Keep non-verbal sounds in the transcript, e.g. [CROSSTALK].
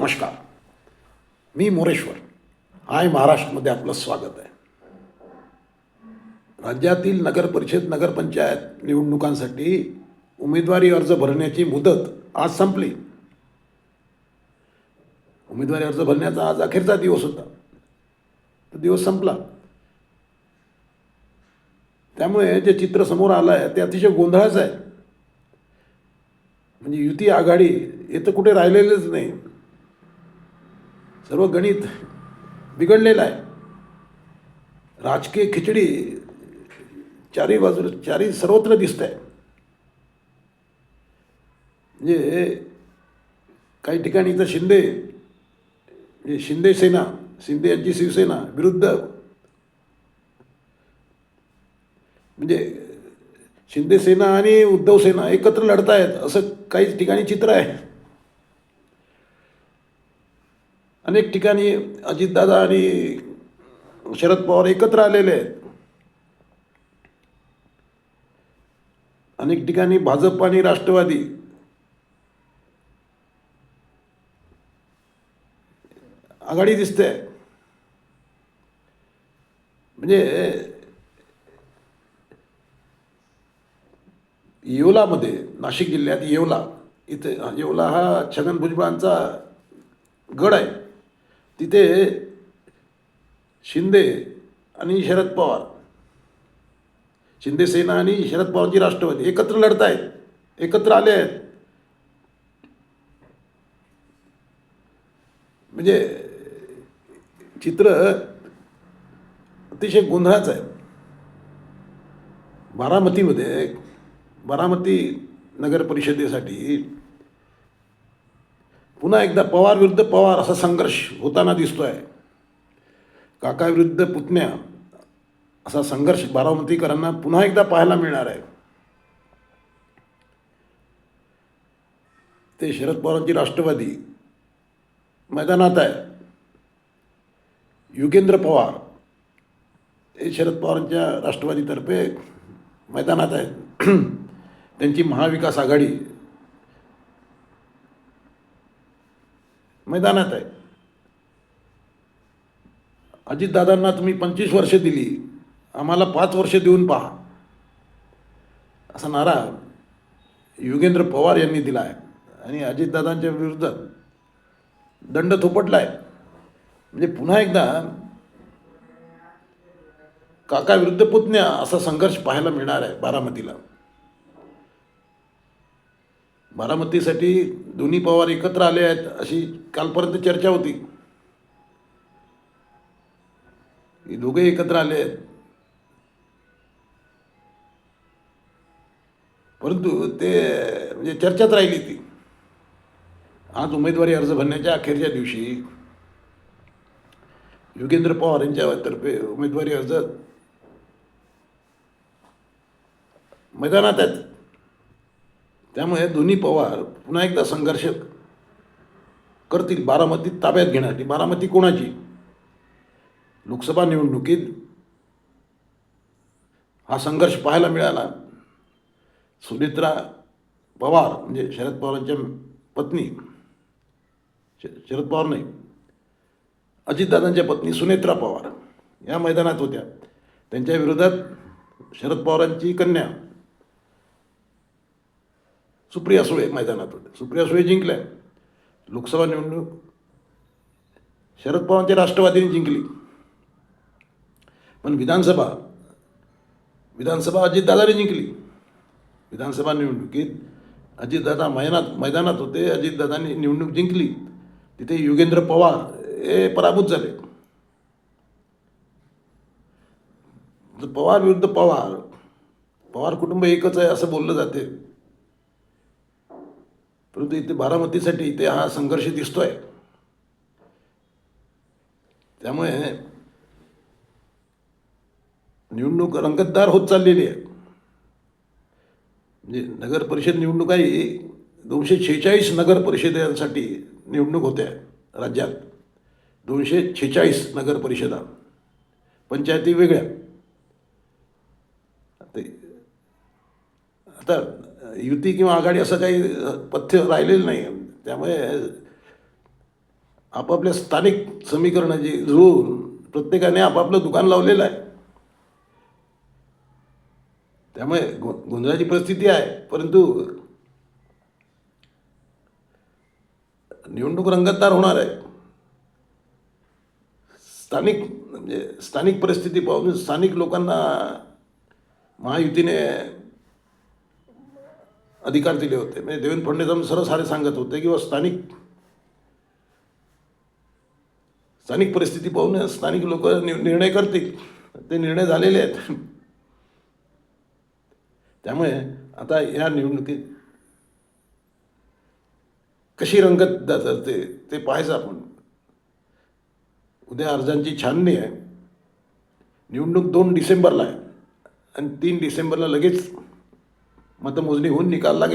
नमस्कार. मी मोरेश्वर. हाय महाराष्ट्रमध्ये आपलं स्वागत आहे. राज्यातील नगर परिषद नगरपंचायत निवडणुकांसाठी उमेदवारी अर्ज भरण्याची मुदत आज संपली. उमेदवारी अर्ज भरण्याचा आज अखेरचा दिवस होता. तो दिवस संपला. त्यामुळे जे चित्र समोर आलं आहे ते अतिशय गोंधळाचं आहे. म्हणजे युती आघाडी हे तर कुठे राहिलेलेच नाही. सर्व गणित बिघडलेलं आहे. राजकीय खिचडी चारही बाजूला चारी सर्वत्र दिसत आहे म्हणजे काही ठिकाणी तर शिंदे म्हणजे शिंदे सेना शिंदे यांची शिवसेना विरुद्ध. म्हणजे शिंदे सेना आणि उद्धव सेना एकत्र लढतायत असं काही ठिकाणी चित्र आहे. अनेक ठिकाणी अजितदादा आणि शरद पवार एकत्र आलेले आहेत. अनेक ठिकाणी भाजप आणि राष्ट्रवादी. आघाडी दिसते. म्हणजे येवलामध्ये नाशिक जिल्ह्यात येवला. इथे येवला हा छगन भुजबळांचा गड आहे. तिथे शिंदे आणि शरद पवार. शिंदे सेना आणि शरद पवारची राष्ट्रवादी. एकत्र लढत आहेत एकत्र आले आहेत. म्हणजे चित्र अतिशय गोंधळाचं आहे. बारामतीमध्ये बारामती नगर परिषदेसाठी पुन्हा एकदा पवार विरुद्ध पवार असा संघर्ष होताना दिसतो आहे काका विरुद्ध पुतण्या असा संघर्ष बारामतीकरांना पुन्हा एकदा पाहायला मिळणार आहे. ते शरद पवारांची राष्ट्रवादी मैदानात आहे. युगेंद्र पवार हे शरद पवारांच्या राष्ट्रवादीतर्फे मैदानात आहेत. [CLEARS THROAT] त्यांची महाविकास आघाडी मैदानात आहे. अजितदादांना तुम्ही पंचवीस वर्ष दिली. आम्हाला पाच वर्ष देऊन पहा. असा नारा युगेंद्र पवार यांनी दिला आहे. आणि अजितदादांच्या विरुद्ध दंड थोपटला आहे म्हणजे पुन्हा एकदा काका विरुद्ध पुतण्या असा संघर्ष पाहायला मिळणार आहे बारामतीला. बारामतीसाठी दोन्ही पवार एकत्र आले आहेत अशी कालपर्यंत चर्चा होती. हे दोघे एकत्र आले आहेत. परंतु ते म्हणजे चर्चाच राहिली ती. आज उमेदवारी अर्ज भरण्याच्या अखेरच्या दिवशी योगेंद्र पवार यांच्यातर्फे उमेदवारी अर्ज मैदानात आहेत. त्यामुळे दोन्ही पवार पुन्हा एकदा संघर्ष करतील. बारामती ताब्यात घेण्यासाठी बारामती कोणाची? लोकसभा निवडणुकीत हा संघर्ष पाहायला मिळाला. सुमित्रा पवार म्हणजे शरद पवारांच्या पत्नी. श शरद पवार नाही. अजितदादांच्या पत्नी सुनेत्रा पवार. या मैदानात होत्या. त्यांच्या विरोधात शरद पवारांची कन्या सुप्रिया सुळे मैदानात होते सुप्रिया सुळे जिंकल्या. लोकसभा निवडणूक शरद पवारांच्या राष्ट्रवादीने जिंकली. पण विधानसभा विधानसभा अजितदादाने जिंकली. विधानसभा निवडणुकीत अजितदादा मैदानात मैदानात होते. अजितदादांनी निवडणूक जिंकली. तिथे योगेंद्र पवार हे पराभूत झाले. पवार विरुद्ध पवार. पवार कुटुंब एकच आहे असं बोललं जाते. परंतु इथे बारामतीसाठी इथे हा संघर्ष दिसतोय. त्यामुळे निवडणूक रंगतदार होत चाललेली आहे. म्हणजे नगर परिषद निवडणुकाही दोनशे शेहेचाळीस नगर परिषदेसाठी निवडणूक होत्या राज्यात. दोनशे शेहेचाळीस नगर परिषदा. पंचायती वेगळ्या. ते आता युती किंवा आघाडी असं काही पथ्य राहिलेलं नाही. त्यामुळे आपापल्या स्थानिक समीकरणाची जुळवून प्रत्येकाने आपापलं दुकान लावलेलं आहे. त्यामुळे गो गोंधळाची परिस्थिती आहे. परंतु निवडणूक रंगतदार होणार आहे. स्थानिक म्हणजे स्थानिक परिस्थिती पाहून स्थानिक लोकांना महायुतीने अधिकार दिले होते. म्हणजे देवेंद्र फडणवीस सरळ सारे सांगत होते किंवा स्थानिक स्थानिक परिस्थिती पाहून स्थानिक लोक निर्णय करतील. ते निर्णय झालेले आहेत. त्यामुळे आता या निवडणुकीत कशी रंगत जाते ते पाहायचं आपण. उद्या अर्जांची छाननी आहे. निवडणूक दोन डिसेंबरला आहे. आणि तीन डिसेंबरला लगेच मतमोजणी होऊन निकाल लागेल.